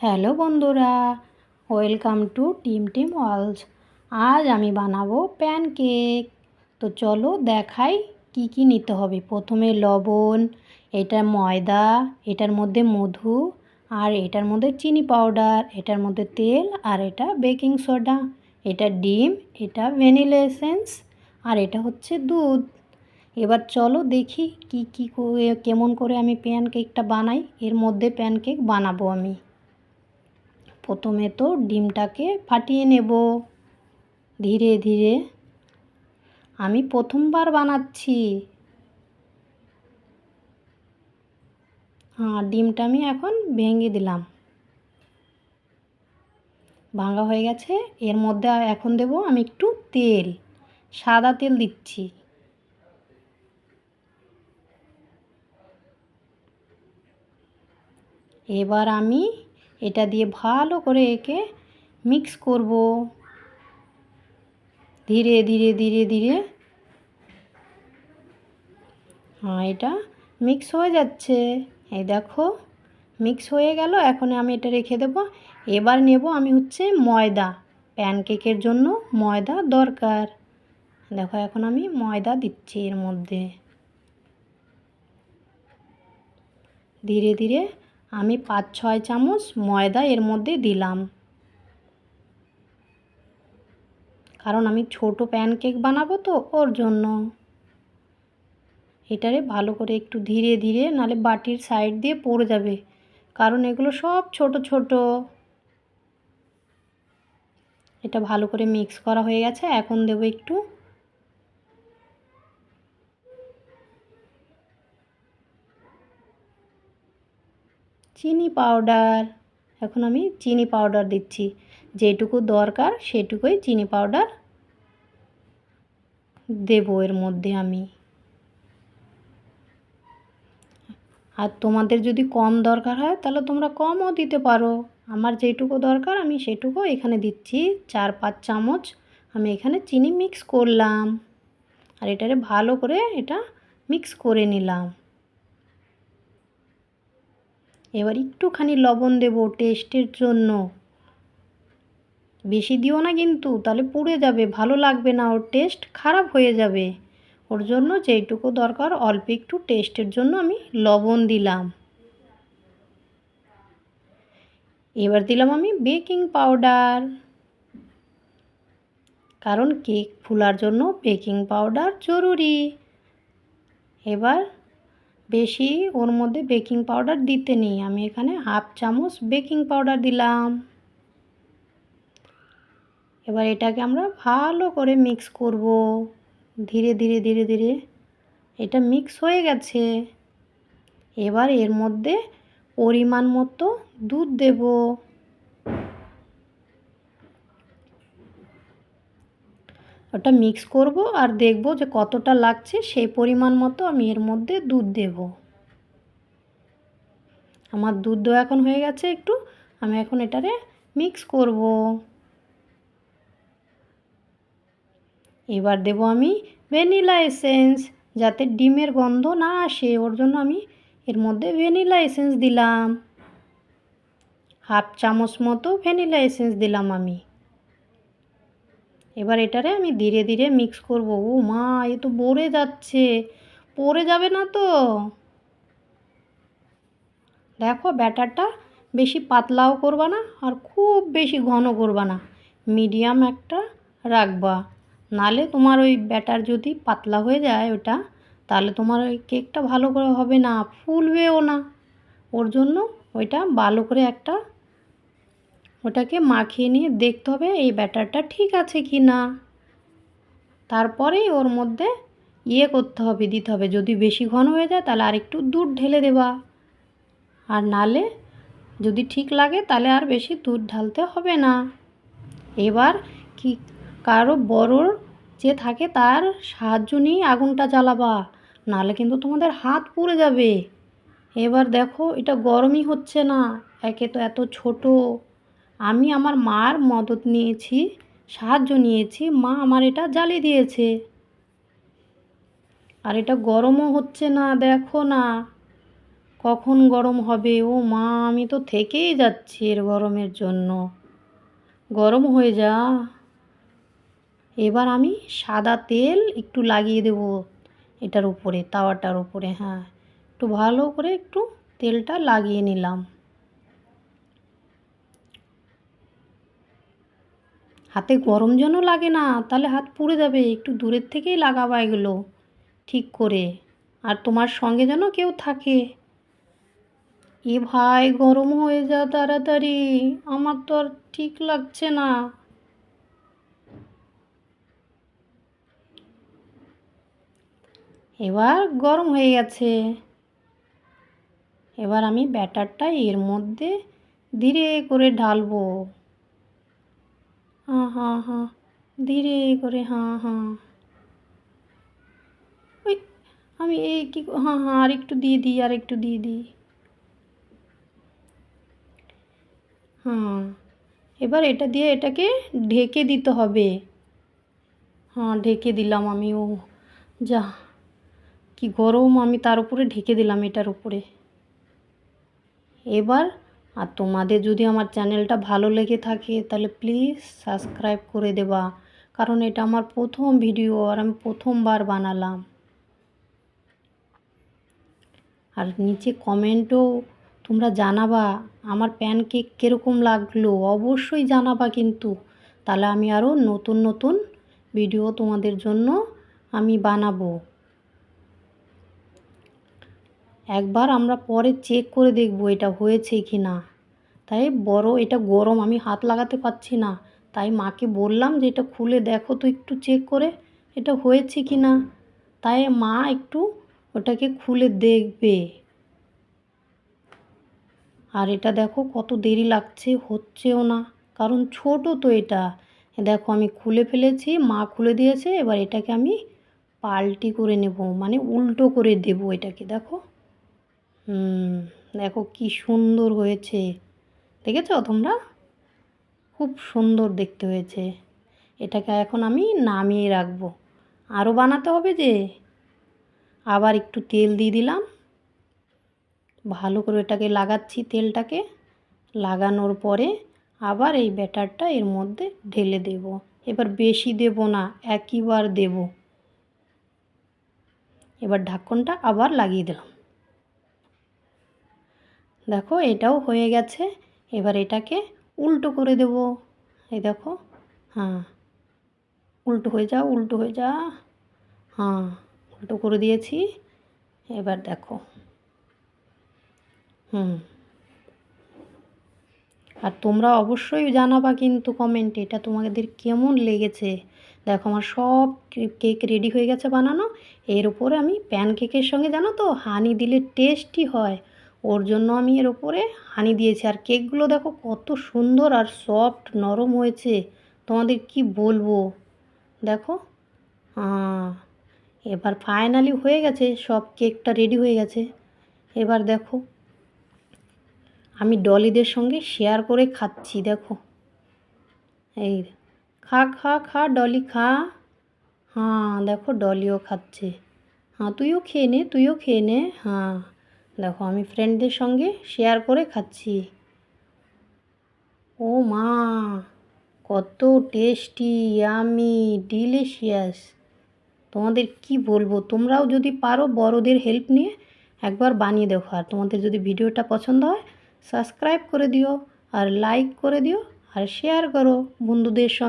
Hello বন্ধুরা welcome to team team walls আজ আমি বানাবো প্যানকেক তো চলো দেখাই কি কি নিতে হবে। প্রথমে লবণ এটা ময়দা, এটার মধ্যে মধু, আর এটার মধ্যে চিনি পাউডার এটার মধ্যে তেল, আর এটা বেকিং সোডা এটা ডিম, এটা ভ্যানিলা এসেন্স আর এটা হচ্ছে দুধ। এবার চলো দেখি কি কি কেমন করে আমি প্যানকেকটা বানাই। এর মধ্যে প্যানকেক বানাবো আমি। প্রথমে তো ডিমটাকে ফাটিয়ে নেব। ধীরে ধীরে। আমি প্রথমবার বানাচ্ছি। হ্যাঁ ডিমটা আমি এখন ভেঙে দিলাম। ভাঙা হয়ে গেছে। এর মধ্যে এখন দেব আমি একটু তেল। সাদা তেল দিচ্ছি। এবার আমি এটা দিয়ে ভালো করে একে মিক্স করব। ধীরে ধীরে ধীরে ধীরে। হ্যাঁ এটা মিক্স হয়ে যাচ্ছে। এই দেখো মিক্স হয়ে গেল। এখন আমি এটা রেখে দেব। এবার নেব আমি হচ্ছে ময়দা। প্যানকেকের জন্য ময়দা দরকার। দেখো, এখন আমি ময়দা দিচ্ছি এর মধ্যে। ধীরে ধীরে আমি পাঁচ, ছয় চামচ ময়দা এর মধ্যে দিলাম। কারণ আমি ছোট প্যানকেক বানাবো তো ওর জন্য। এটারে ভালো করে একটু ধীরে ধীরে, নালে বাটির সাইড দিয়ে পড়ে যাবে। কারণ এগুলো সব ছোট ছোট। এটা ভালো করে মিক্স করা হয়ে গেছে। এখন দেবো একটু চিনি পাউডার। এখন আমি চিনি পাউডার দিচ্ছি। যেটুকু দরকার সেটুকুই চিনি পাউডার দেব এর মধ্যে আমি। আর তোমাদের যদি কম দরকার হয় তাহলে তোমরা কমও দিতে পারো। আমার যেটুকু দরকার আমি সেটুকু এখানে দিচ্ছি। চার, পাঁচ চামচ আমি এখানে চিনি মিক্স করলাম। আর এটারে ভালো করে এটা মিক্স করে নিলাম। এবার একটুখানি লবণ দেব টেস্টের জন্য। বেশি দিও না কিন্তু, তাহলে পুড়ে যাবে, ভালো লাগবে না, ওর টেস্ট খারাপ হয়ে যাবে। ওর জন্য যেইটুকু দরকার, অল্প একটু টেস্টের জন্য আমি লবণ দিলাম। এবার দিলাম আমি বেকিং পাউডার কারণ কেক ফুলার জন্য বেকিং পাউডার জরুরি। এবার বেশি ওর মধ্যে বেকিং পাউডার দিতে নেই। আমি এখানে হাফ চামচ বেকিং পাউডার দিলাম। এবার এটাকে আমরা ভালো করে মিক্স করব। ধীরে ধীরে ধীরে ধীরে এটা মিক্স হয়ে গেছে। এবার এর মধ্যে পরিমাণ মতো দুধ দেব। ওটা মিক্স করব আর দেখব যে কতটা লাগছে সেই পরিমাণ মতো আমি এর মধ্যে দুধ দেব। আমার দুধ দেওয়া এখন হয়ে গেছে একটু, আমি এখন এটারে মিক্স করব। এবার দেব আমি ভ্যানিলা এসেন্স যাতে ডিমের গন্ধ না আসে, ওর জন্য আমি এর মধ্যে ভ্যানিলা এসেন্স দিলাম। হাফ চামচ মতো ভ্যানিলা এসেন্স দিলাম আমি। এবার এটারে আমি ধীরে ধীরে মিক্স করব। ও মা, এ তো ভরে যাচ্ছে। পড়ে যাবে না তো। দেখো, ব্যাটারটা বেশি পাতলাও করবা না আর খুব বেশি ঘন করবা না। মিডিয়াম একটা রাখবা। নালে তোমার ওই ব্যাটার যদি পাতলা হয়ে যায় ওটা, তাহলে তোমার ওই কেকটা ভালো করে হবে না, ফুলবেও না। ওর জন্য ওইটা ভালো করে একটা ওটাকে মাখিয়ে নিয়ে দেখতে হবে এই ব্যাটারটা ঠিক আছে কি না। তারপরেই ওর মধ্যে ইয়ে করতে হবে, দিতে হবে। যদি বেশি ঘন হয়ে যায় তাহলে আর একটু দুধ ঢেলে দেবা। আর নালে যদি ঠিক লাগে তাহলে আর বেশি দুধ ঢালতে হবে না। এবার কি কারও বড়োর যে থাকে তার সাহায্য নিয়ে আগুনটা জ্বালাবা। নাহলে কিন্তু তোমাদের হাত পুড়ে যাবে। এবার দেখো এটা গরমই হচ্ছে না। একে তো এত ছোট। আমি আমার মার মদত নিয়েছি, সাহায্য নিয়েছি, মা আমার এটা জ্বালিয়ে দিয়েছে। আর এটা গরমও হচ্ছে না, দেখো না। কখন গরম হবে? ও মা, আমি তো থেকেই যাচ্ছি এর গরমের জন্য। গরম হয়ে যা। এবার আমি সাদা তেল একটু লাগিয়ে দেব এটার উপরে, তাওয়াটার উপরে হ্যাঁ। একটু ভালো করে একটু তেলটা লাগিয়ে নিলাম। হাতে গরম যেন লাগে না, তাহলে হাত পুড়ে যাবে, একটু দূরের থেকেই লাগাবা এগুলো, ঠিক করে। আর তোমার সঙ্গে যেন কেউ থাকে। এ ভাই, গরম হয়ে যা তাড়াতাড়ি, আমার তো আর ঠিক লাগছে না। এবার গরম হয়ে গেছে। এবার আমি ব্যাটারটা এর মধ্যে ধীরে করে ঢালবো। হাঁ হাঁ হাঁ ধীরে করে হাঁ হাঁ ওই, আমি এই কী হাঁ হাঁ আর একটু দিয়ে দিই, আর একটু দিয়ে দিই। হ্যাঁ এবার এটা দিয়ে এটাকে ঢেকে দিতে হবে। হ্যাঁ ঢেকে দিলাম আমি, ও যা, কি গরম আমি তার উপরে ঢেকে দিলাম এটার উপরে। এবার আর তোমাদের যদি আমার চ্যানেলটা ভালো লেগে থাকে, তাহলে প্লিজ সাবস্ক্রাইব করে দেবা। কারণ এটা আমার প্রথম ভিডিও আর আমি প্রথমবার বানালাম। আর নিচে কমেন্টও তোমরা জানাবা, আমার প্যানকেক কীরকম লাগল? অবশ্যই জানাবা কিন্তু। তাহলে আমি আরও নতুন নতুন ভিডিও তোমাদের জন্য আমি বানাবো। একবার আমরা পরে চেক করে দেখব এটা হয়েছে কি না তাই বড়, এটা গরম, আমি হাত লাগাতে পারছি না। তাই মাকে বললাম যে, এটা খুলে দেখো তো একটু চেক করে, এটা হয়েছে কি না তাই মা একটু ওটাকে খুলে দেখবে। আর এটা দেখো কত দেরি লাগছে, হচ্ছেও না। কারণ ছোট তো এটা। দেখো আমি খুলে ফেলেছি, মা খুলে দিয়েছে, এবার এটাকে আমি পাল্টি করে নেব মানে উল্টো করে দেব এটাকে, দেখো। হুম, দেখো কি সুন্দর হয়েছে। দেখেছ তোমরা? খুব সুন্দর দেখতে হয়েছে। এটাকে এখন আমি নামিয়ে রাখব। আরও বানাতে হবে যে? আবার একটু তেল দিয়ে দিলাম। ভালো করে এটাকে লাগাচ্ছি তেলটাকে। লাগানোর পরে আবার এই ব্যাটারটা এর মধ্যে ঢেলে দেব। এবার বেশি দেব না, একইবার দেব। এবার ঢাকনটা আবার লাগিয়ে দিলাম। দেখো এটাও হয়ে গেছে। এবার এটাকে উল্টো করে দেব। এই দেখো হ্যাঁ উল্টো হয়ে যা, উল্টো হয়ে যা হ্যাঁ উল্টো করে দিয়েছি। এবার দেখো, হুম, আর তোমরা অবশ্যই জানাবা কিন্তু কমেন্ট এটা তোমাদের কেমন লেগেছে। দেখো আমার সব কেক রেডি হয়ে গেছে বানানো। এর উপরে আমি প্যান কেকের সঙ্গে জানো তো হানি দিলে টেস্টই হয়। ওর জন্য আমি এর ওপরে হানি দিয়েছি। আর কেকগুলো দেখো কত সুন্দর আর সফট নরম হয়েছে। তোমাদের কি বলব? দেখো এবার ফাইনালি হয়ে গেছে, সব কেকটা রেডি হয়ে গেছে। এবার দেখো, আমি ডলিদের সঙ্গে শেয়ার করে খাচ্ছি, দেখো। এই, খা খা খা, ডলি, খা। হ্যাঁ দেখো, ডলিও খাচ্ছে। হ্যাঁ তুইও খেয়ে নে, তুইও খেয়ে নে। হ্যাঁ। দেখো, আমি ফ্রেন্ডদের সঙ্গে শেয়ার করে খাচ্ছি। ও মা, কত টেস্টি আমি ডিলিশিয়াস তোমাদের কি বলব? তোমরাও যদি পারো বড়দের হেল্প নিয়ে, একবার বানিয়ে দেখো। আর তোমাদের যদি ভিডিওটা পছন্দ হয় সাবস্ক্রাইব করে দিও, আর লাইক করে দিও, আর শেয়ার করো বন্ধুদের সঙ্গে।